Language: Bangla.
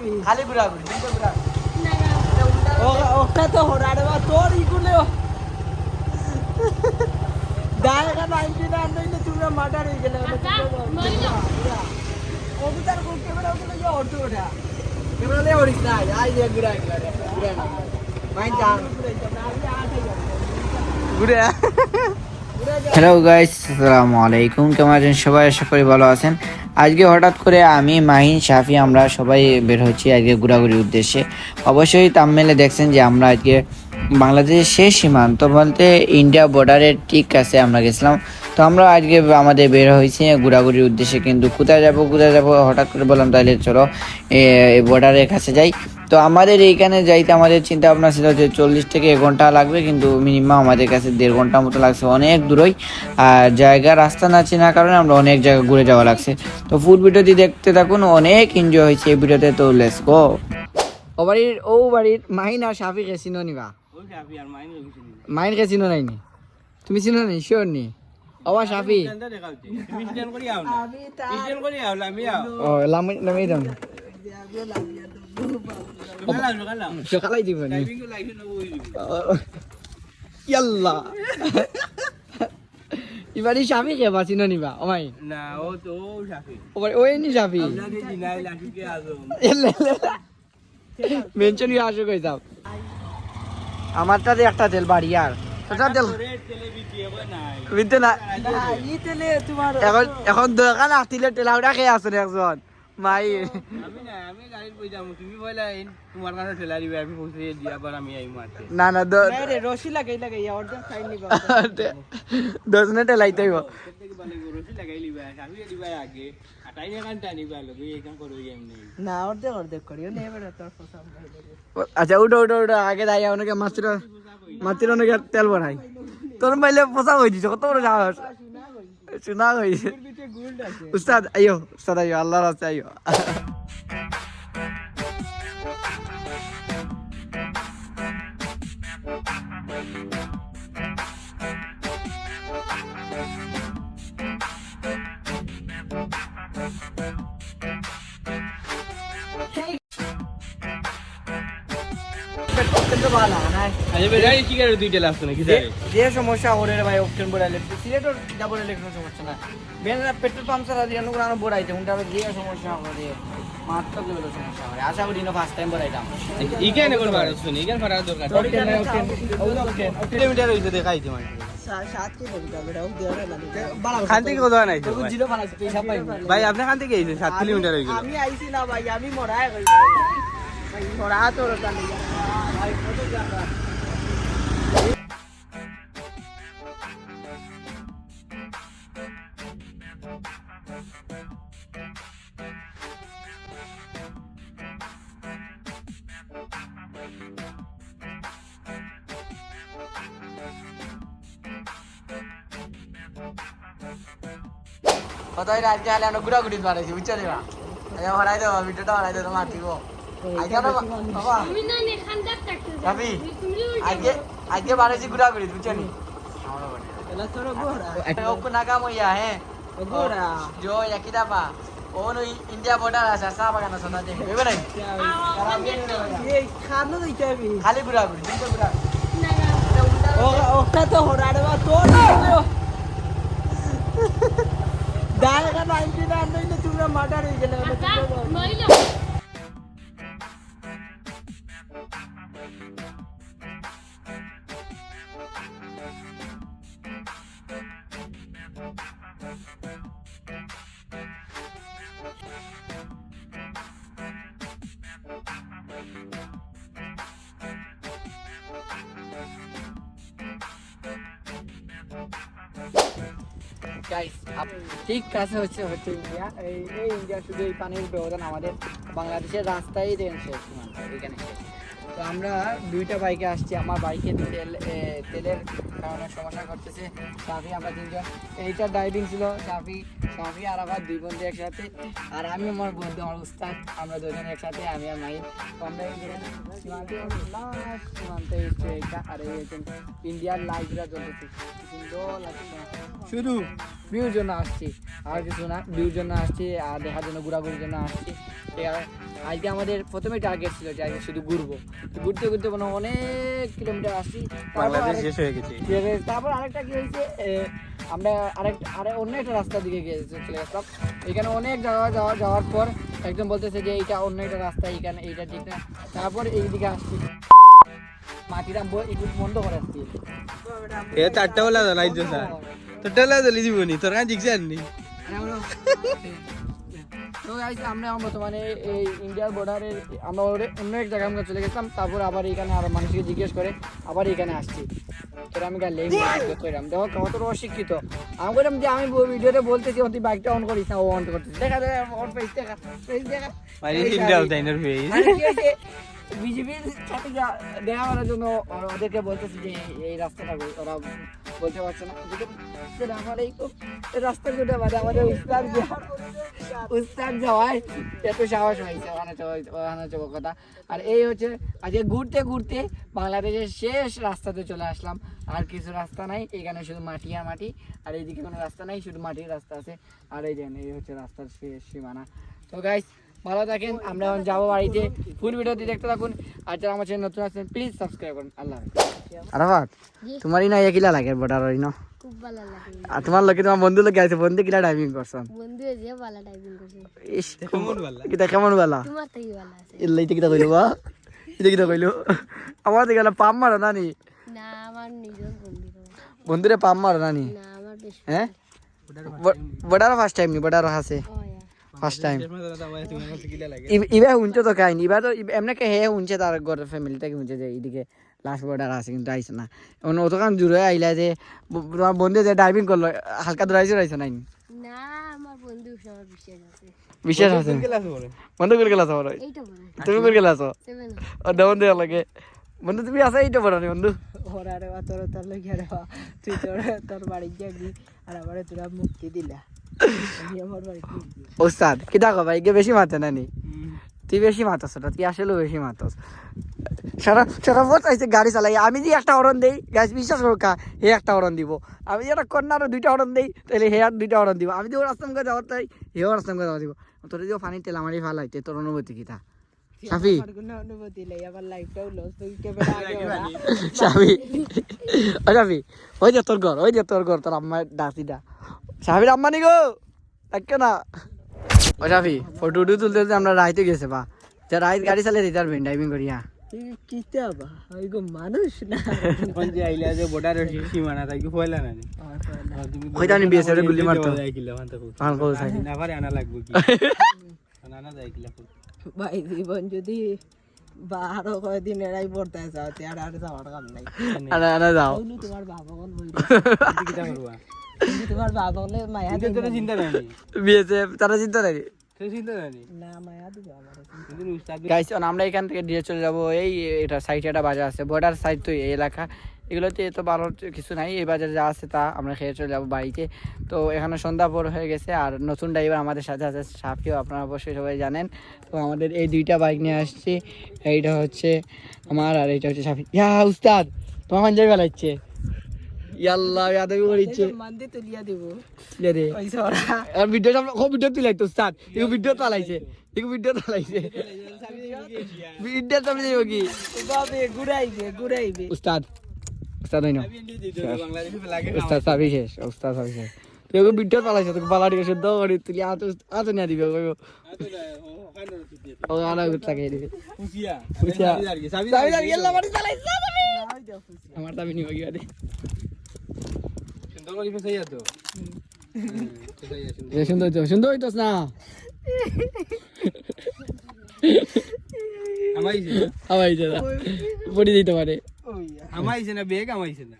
দিতেবি খালি ঘোরাঘুরি ওটা তো হরারে বা তোর ইগুলো। দায়গা নাইনটি নাইন নাইনে তুমি মার্ডার হয়ে গেলে কবুতর ক্যামেরা ওগুলো যে অর্থ ওঠা ক্যামেরা লে ওড়িস না আই যে ঘুরা ঘুরা না মাইন যান ঘুরে হ্যালো গাইস আসসালামু আলাইকুম। কেমন আছেন সবাই? আশা করি ভালো আছেন। আজকে হঠাৎ করে আমি, মাহিন সাফি আমরা সবাই বের হচ্ছি আজকে ঘোরাঘুরির উদ্দেশ্যে। অবশ্যই তামমেলে দেখছেন যে আমরা আজকে বাংলাদেশের শেষ সীমান্ত বলতে ইন্ডিয়া বর্ডারের ঠিক কাছে আমরা গেছিলাম। তো আমরা আজকে আমাদের বের হয়েছি ঘোরাঘুরির উদ্দেশ্যে, কিন্তু কোথায় যাব কোথায় যাব হঠাৎ করে বললাম তাহলে চলো, এ বর্ডারের কাছে যাই। তো আমাদের এইখানে যাইতে আমাদের চিন্তা ভাবনা ছিল যে চল্লিশ থেকে এক ঘণ্টা লাগবে কিন্তু মিনিমাম আমাদের কাছে দেড় ঘণ্টা মতো লাগছে অনেক দূরই। আর জায়গা রাস্তা না চেনার কারণে আমরা অনেক জায়গা ঘুরে যাওয়া লাগছে। তো ফুল ভিডিওটি দেখতে থাকুন অনেক এনজয় হয়েছে এই ভিডিওতে তো লেস গো ও বাড়ির ও বাড়ির মাহিন আর কে চিনো নিবা? মাহিন কে চিনো নাই নি? তুমি চিনো নাই? শিওর নি? অবা শাফি। ও লামি লামি দাম সকালাই দিব নি ইয়াল্লা ইবারি শাফি কে বা চিনো নিবা না ও তো সাফি ও বাড়ি ওই নি শাফি আপনাকে মেনশন ইয়ে আসো কই একটা তেল বাড়ি আর ওটা তেল বিদ্যে না এখন এখন দোকান আসলে টেলাউটা খেয়ে রে একজন মাই। আমি না আমি গাড়িত বই যাম তুমি বইলা তোমার কাছে ঠেলা দিবে আমি পৌঁছে দিয়া পর আমি আই মারতে না না দো রশি লাগাই লাগাই অর্ধেক খাই নিবা টেলাইতে হইব প্রত্যেক বালে রশি লাগাই লিবা সামনে দিবা আগে আটাই না কান টানিবা লগে এখান করো এমনি না অর্ধেক অর্ধেক করিও নেই বেটা তোর পছন্দ আচ্ছা উঠো উঠো উঠো আগে দাই অনেকে মাত্র মাত্র অনেকে তেল বানাই তোর মাইলে পোষা হয়ে দিছ কত বড় সাহস শোনা হয়েছে উস্তাদ আইও উস্তাদ আইও আল্লাহর রাস্তে আইও যে- যে সমস্যা ওরে ভাই অপশন সিলেটর সমস্যা না? বেন পেট্রোল পাম্প ছাড়া দিয়ে উনটা যে সমস্যা লেভেলের আশা করি না ফার্স্ট টাইম ইকেন বার শুনি ইকেন দরকার। কিলোমিটার হইছে দেখাই সাত ভাই? আপনি খান থেকে 7 কিলোমিটার হয়ে গেল আমি আইছি না ভাই আমি মরা এটা আজকে হলে আমরা ঘুরাঘুরি বানাইছি, বুঝছ দেবা আচ্ছা হরাই দেবো, ভিডিওটা হরাই দেবো দিব আজকে বাড়াইছি ঘুরাঘুরি বুঝছেন ওকে নাকাম হইয়া হ্যাঁ জো একই দাপা ওন ওই ইন্ডিয়া বর্ডার আছে চা বাগান আছে না দেখে বুঝবে নাই খানো দিতে হবে খালি ঘুরাঘুরি দিনটা ঘুরাঘুরি ওটা তো হরাড়বা তোর দাঁড়া নাইনটি নাইন তোমরা মার্ডার হয়ে গেলে গাইস ঠিক কাছে হচ্ছে হচ্ছে ইন্ডিয়া এই ইন্ডিয়া শুধু এই পানির ব্যবধান আমাদের বাংলাদেশের রাস্তায় দেন শেষ এখানে শেষ। তো আমরা দুইটা বাইকে আসছি। আমার বাইকে তেল তেলের কারণে সমস্যা করতেছে। সাফি আমরা তিনজন। এইটা ড্রাইভিং ছিল সাফি সাফি আর আবার দুই বন্ধু একসাথে। আর আমি আমার বন্ধু, আমার উস্তাদ, আমরা দুজন একসাথে, আমি আর মাই আমরা এইটা। আর এই ইন্ডিয়ার লাইটরা জ্বলতেছে সুন্দর লাগছে শুধু ভিউর জন্য আসছি। আর কিছু না, ভিউর জন্য আসছি, আর দেখার জন্য, ঘোরাঘুরির জন্য আসছি। আজকে আমাদের প্রথমে টার্গেট ছিল যে আজকে শুধু ঘুরবো। ঘুরতে ঘুরতে মানে অনেক কিলোমিটার আসছি। তারপর বাংলাদেশ শেষ হয়ে গেছে। তারপর আরেকটা কি হয়েছে আমরা আরেক আরে অন্য একটা রাস্তার দিকে গিয়ে চলে গেছিলাম এখানে অনেক জায়গা যাওয়া যাওয়ার পর একজন বলতেছে যে এইটা অন্য একটা রাস্তা এইখানে এইটা ঠিক না। তারপর এই দিকে আসছি। মাটিরা একটু বন্ধ করে আসছি এ চারটা বেলা স্যার চারটা বেলা জ্বলি দিবনি তোর কাছে জিগছে আননি তো guys, আমরা বর্তমানে এই ইন্ডিয়ার বর্ডারে আমরা অন্য এক জায়গায় আমরা চলে গেছিলাম তারপর আবার এখানে আরও মানুষকে জিজ্ঞেস করে আবার এখানে আসছি। তোর আমি গালে কইরাম দেখো কত অশিক্ষিত। আমি বললাম যে আমি ভিডিওতে বলতেছি তুই বাইকটা অন করিস না ও অন করতেছিস দেখা দেখা ওর ফেস দেখা ফেস দেখা। বিজেপির সাথে দেখা করার জন্য ওদেরকে বলতেছে যে এই- এই রাস্তাটা ওরা বলতে পারছে না। আসসালামু আলাইকুম এই রাস্তা কোনটা মানে আমাদের উস্তাদ উস্তাদ যাওয়ায় এত সাহস হয়েছে যাওয়ার কথা। আর এই হচ্ছে, আজকে ঘুরতে ঘুরতে বাংলাদেশের শেষ রাস্তাতে চলে আসলাম। আর কিছু রাস্তা নাই, এখানে শুধু মাটি আর মাটি, আর এইদিকে কোনো রাস্তা নাই, শুধু মাটির রাস্তা আছে। আর এই দেখেন এই হচ্ছে রাস্তার শেষ সীমানা। তো গাইস ভালো থাকেন আমরা এখন যাব বাড়িতে। ফুল ভিডিওটি দেখতে থাকুন। আর যারা আমার চ্যানেল নতুন আছেন প্লিজ সাবস্ক্রাইব করুন। আল্লাহ আরাফাত তোমারই না কিলা লাগে খুব আর তোমার লোকে তোমার বন্ধু লোকে আছে বন্ধু কিলা ড্রাইভিং করছেন বন্ধু যে ভালো টাইপিং করছে। ইস কেমন কেমন বেলা তোমার আছে। কিতা কইলো বা? এটা কইলো? আমার দিকে পাম মারো নানি। না আমার নিজের বন্ধু বন্ধুরে পাম মারো নানি। না আমার বেশ হ্যাঁ? বর্ডার ফার্স্ট টাইম নি ও ইয়া ফার্স্ট টাইম ইবা উঞ্চে তো কাহিনী। ইবা তো এমনি কে হে উঞ্চে তার ঘর ফ্যামিলি থেকে উঞ্চে যে এইদিকে লাস্ট বর্ডার আছে কিন্তু আইসে না। এমন অতখান জুড়ে আইলা যে তোমার বন্ধু যে ড্রাইভিং করল হালকা দৌড়াইছে রাইছে নাই? না আমার বন্ধু বিশ্বাস আছে। বিশেষ আছে? আছে বন্ধু করে গেলা সবার এইটা বলে তুমি করে গেলা ও দেবন দেওয়া লাগে বন্ধু তুমি আসা এইটা বড় নি বন্ধু? ওরা রে বা তোর তোর লেগে রে বা তুই তোর তোর বাড়ি যাবি আর আমারে তোরা মুক্তি দিলা। ওস্তাদ কিতা কবা ইগে বেশি মাতে নানি। তুই বেশি মাতস না তুই আসলেও বেশি মাতস। সারা সারা বছর আইসে গাড়ি চালাই আমি যে একটা হরন দেই গ্যাস বিশ্বাস করো কা হে একটা হরন দিব। আমি যে একটা কন্যার দুইটা হরন দেই তাহলে হে আর দুইটা হরন দিব। আমি যে ওর করে যাওয়ার তাই হেও রাস্তাম করে যাওয়া দিব। তোর যে পানি তেল আমারই ভালো হইতে তোর অনুভূতি সাফি? তুই ক্যামেরা আগে ওরা? সাফি? ও সাফি? ওই যে তোর ঘর ওই যে তোর ঘর তোর আম্মার ডাকিটা সাফির আম্মা নি গো! দেখে না। ও সাফি ফটো উঠে তুলতে তুলতে আমরা রাইতে গেছে বা। যে রাইত গাড়ি চালিয়ে দিতে পারবেন ড্রাইভিং করিয়া ভাই জীবন যদি বা কয়দিন এরাই পড়তে যাও আর আর যাওয়ার কাম নাই। আরে আরে যাও। তোমার বাবা কোন তোমার বাবা বলে মায়া দিবে চিন্তা নাই তারা চিন্তা নাই আমার এখান থেকে দিয়ে চলে যাব। এই এটা সাইডে একটা বাজার আছে। বর্ডার সাইড তো এই এলাকা। এগুলোতে এত ভালো কিছু নাই। এই বাজারে যা আছে তা আমরা খেয়ে চলে যাব বাড়িতে তো এখানে সন্ধ্যা পর হয়ে গেছে। আর নতুন ড্রাইভার আমাদের সাথে আছে সাফিও আপনারা অবশ্যই সবাই জানেন। তো আমাদের এই দুইটা বাইক নিয়ে আসছি। এইটা হচ্ছে আমার আর এইটা হচ্ছে সাফি ইয়া উস্তাদ! তোমার যাই বেলাচ্ছে ইয়াল্লাহ ইয়াদাবি করিচ্ছে মান্দি তুলিয়া দিব। ইয়ে রে ওই সরা আর ভিডিও সামনে ও ভিডিও তুই লাগতো উস্তাদ এগো ভিডিও চালাইছে এগো ভিডিও চালাইছে ভিডিও সামনে যাইব কি? বাবে ঘুরাইবে ঘুরাইবে। উস্তাদ উস্তাদ হইন। উস্তাদ সাবি শেষ উস্তাদ সাবি শেষ। তুই ওকে ভিডিও চালাইছে তোকে বালা দিকে শুদ্ধ করে তুই আত আত নিয়ে দিবে কইব ও আনা গুত লাগিয়ে দিবে। খুশিয়া খুশিয়া। সাবি সাবি দাঁড়িয়ে গেল চালাইছে আমার দাবি নিব গিয়া দে। সুন্দর করে ফেসাইয়া তো এ সুন্দর হইতো সুন্দর হইতোস না আমাইছে আমাইছে না পড়ি দিতে পারে আমাইছে না বেগ আমাইছে না